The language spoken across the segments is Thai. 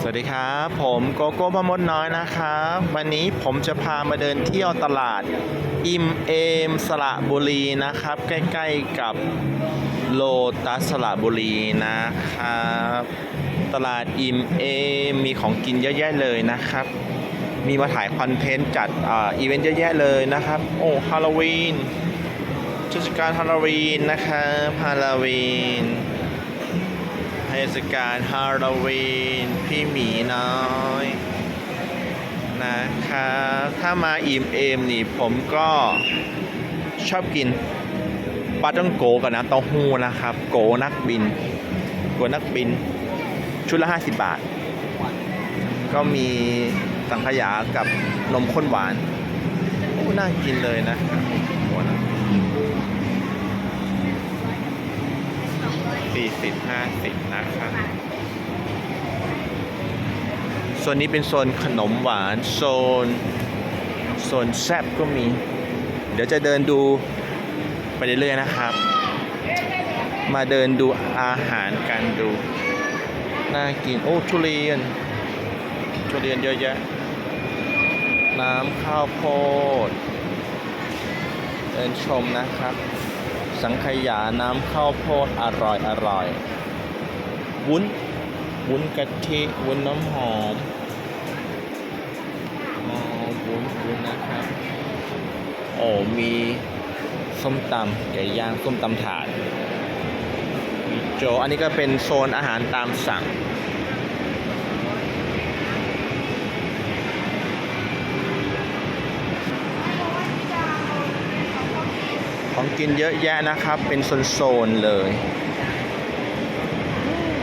สวัสดีครับ ผมโกโก้พมดน้อยนะครับ วันนี้ผมจะพามาเดินเที่ยวตลาด อิมเอมสระบุรีนะครับ ใกล้ๆกับโลตัสสระบุรีนะครับ ตลาดอิมเอมมีของกินเยอะแยะเลยนะครับ มีมาถ่ายคอนเทนต์จัดอ่าอีเวนต์เยอะแยะเลยนะครับ โอ้ฮาโลวีนเทศกาลฮาโลวีนนะครับฮาโลวีน เทศกาลฮาโลวีนพี่หมีน้อยนะครับถ้ามาอิ่มเอมนี่ผมก็ชอบกินปลาต้องโกกับน้ำเต้าหู้นะครับ โกนักบิน โกนักบิน ชุดละ 50 บาท ก็มีสังขยากับนมข้นหวาน โอ้ น่ากินเลยนะโกนัก สี่สิบห้าสิบนะครับโซนนี้เป็นโซนขนมหวานโซนโซนแซบก็มี เดี๋ยวจะเดินดูไปเรื่อยๆนะครับ มาเดินดูอาหารกันดู น่ากิน โอ้ทุเรียน ทุเรียนเยอะแยะ น้ำข้าวโพดเดินชมนะครับ สังขยาน้ำข้าวโพดอร่อยอร่อย วุ้น วุ้นกะทิ วุ้นน้ำหอมอ๋อวุ้นวุ้นนะครับ โอ้มีส้มตำไก่ย่างส้มตำถาดโจ อันนี้ก็เป็นโซนอาหารตามสั่ง ของกินเยอะแยะนะครับ เป็นโซนๆเลย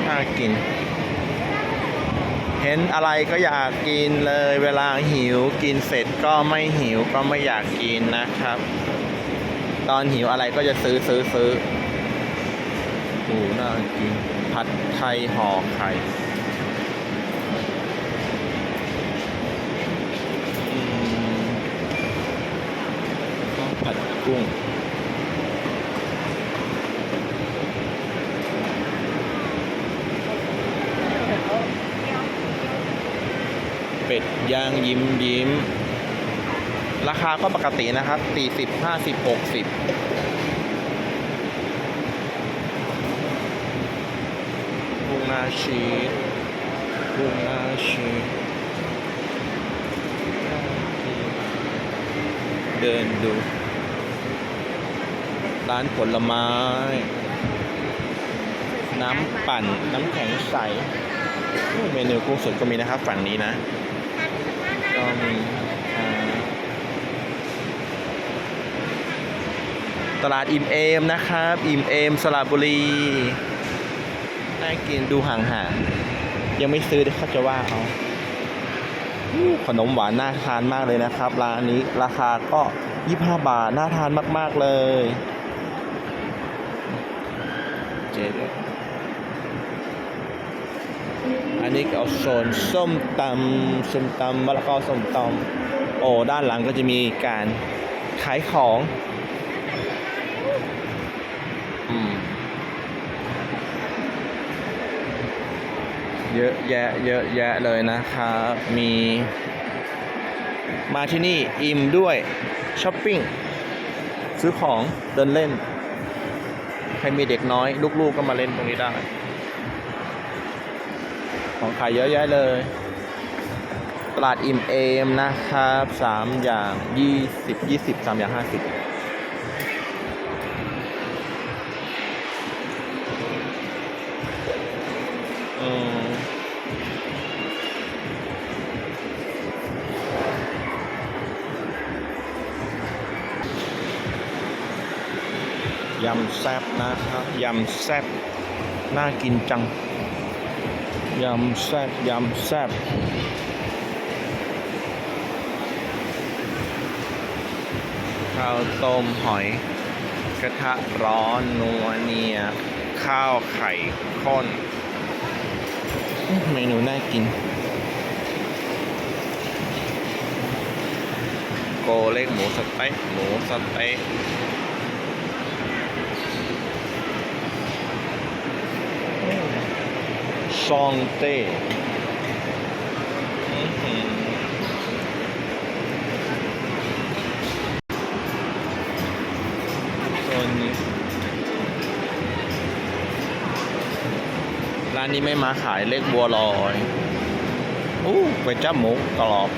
น่ากิน เห็นอะไรก็อยากกินเลยเวลาหิวกินเสร็จก็ไม่หิวก็ไม่อยากกินนะครับ ตอนหิวอะไรก็จะซื้อซื้อซื้อโอ้น่ากินผัดไทยห่อไข่ผัดกุ้ง เป็ด ย่างยิ้มยิ้ม ราคาก็ปกตินะครับ40 50 60กุ้งนาชีสกุ้งนาชีสเดินดู ร้านผลไม้ น้ำปั่น น้ำแข็งใส เมนูกุ้งสดก็มีนะครับ ฝั่งนี้นะ ก็มีตลาดอิมเอมนะครับ อิมเอมสระบุรีน่ากินดูห่างๆยังไม่ซื้อเดี๋ยวเขาจะว่าเอาขนมหวานน่าทานมากเลยนะครับ ร้านนี้ราคาก็25บาท น่าทานมาก ๆ เลย เจ๊ อันนี้เอาโซนส้มตำส้มตำมะละกอส้มตำโอ้ด้านหลังก็จะมีการขายของอืมเยอะแยะเยอะแยะเลยนะครับมีมาที่นี่อิ่มด้วยช้อปปิ้งซื้อของเดินเล่น ใครมีเด็กน้อย ลูกๆก็มาเล่นตรงนี้ได้ ของขายเยอะแยะเลย ตลาดอิ่มเอมนะครับสามอย่างยี่สิบยี่สิบสามอย่างห้าสิบยำแซบนะครับ ยำแซบน่ากินจัง ยำแซ่บยำแซ่บข้าวต้มหอยกระทะร้อนนัวเนีย ข้าวไข่ข้น เมนูน่ากิน โกเล็กหมูสเต๊ะหมูสเต๊ะ ซองเต้ร้านนี้ไม่มาขายเลขบัวลอย อู้ไปจ้าหมูกรอบ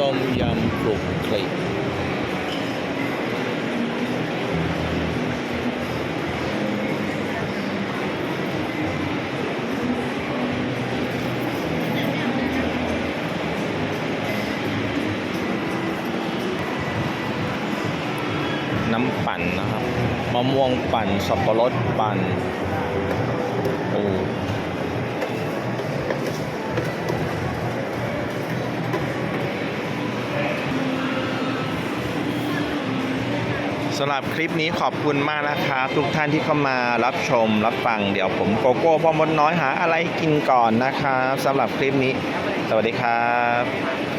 ต้มยำปลุกคลิกน้ำปั่นนะครับ มะม่วงปั่น สับปะรดปั่นโอ้ สำหรับคลิปนี้ขอบคุณมากนะคะทุกท่านที่เข้ามารับชมรับฟังเดี๋ยวผมโกโก้พ่อมดน้อยหาอะไรกินก่อนนะครับสำหรับคลิปนี้ สวัสดีครับ